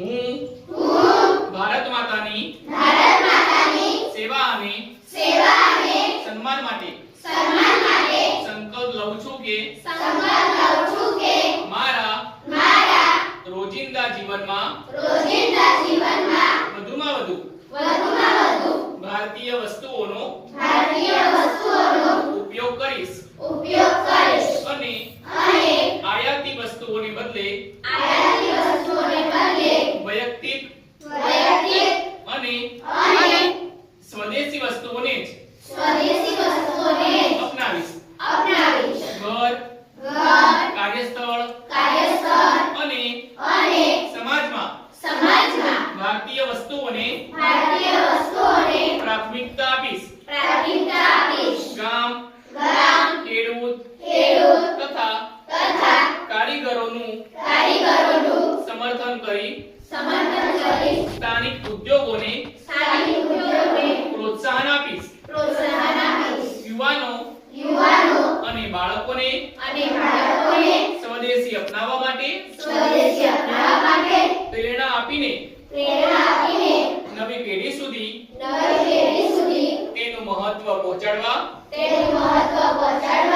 હું ભારત માતાની સેવા અને સન્માન માટે સંકલ્પ લઉં છું કે મારા રોજિંદા જીવનમાં વધુમાં વધુ ભારતીય વસ્તુઓનો ઉપયોગ કરીશ ઉપયોગ કરીશ અને અને આયાતી વસ્તુઓને બદલે આયાતી બદલે વૈયક્તિક વૈયક્તિક અને અને સ્વદેશી વસ્તુઓને જ સ્વદેશી વસ્તુઓને અપનાવીશ. અપનાવીશ. ઘર ઘર કાર્યસ્થળ કાર્યસ્થળ અને અને સમાજમાં સમાજમાં ભારતીય વસ્તુઓને ભારતીય વસ્તુઓને પ્રાથમિકતા આપીશ. પ્રાથમિકતા આપીશ. સમર્થન કરીશ સ્થાનિક ઉદ્યોગોને સ્થાનિક ઉદ્યોગોને પ્રોત્સાહન આપીશ પ્રોત્સાહન આપીશ યુવાનો યુવાનો અને બાળકોને અને બાળકોને સ્વદેશી અપનાવવા માટે સ્વદેશી અપનાવવા માટે પ્રેરણા આપીને પ્રેરણા આપીને નવી પેઢી સુધી નવી પેઢી સુધી તેનું મહત્વ પહોંચાડવા તેનું મહત્વ પહોંચાડવા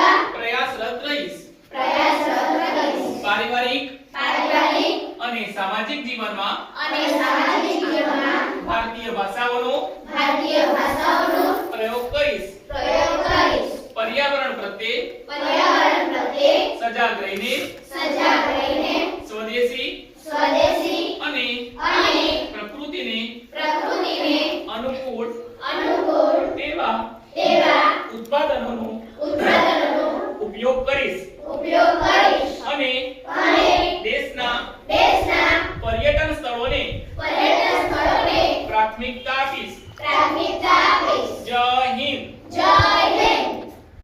સામાજિક જીવનમાં અને સામાજિક જીવનમાં ભારતીય ભાષાઓનો ભારતીય ભાષાઓનો પ્રયોગ કરીશ. પ્રયોગ કરીશ. પર્યાવરણ પ્રત્યે પર્યાવરણ પ્રત્યે સજાગ રહીને સજાગ રહીને સ્વદેશી સ્વદેશી અને અને પ્રકૃતિને પ્રકૃતિને અનુકૂળ અનુકૂળ તેવા એવા ઉત્પાદનોનો ઉત્પાદનોનો ઉપયોગ કરીશ. ઉપયોગ કરીશ. प्राथमिकता तीस प्राथमिकता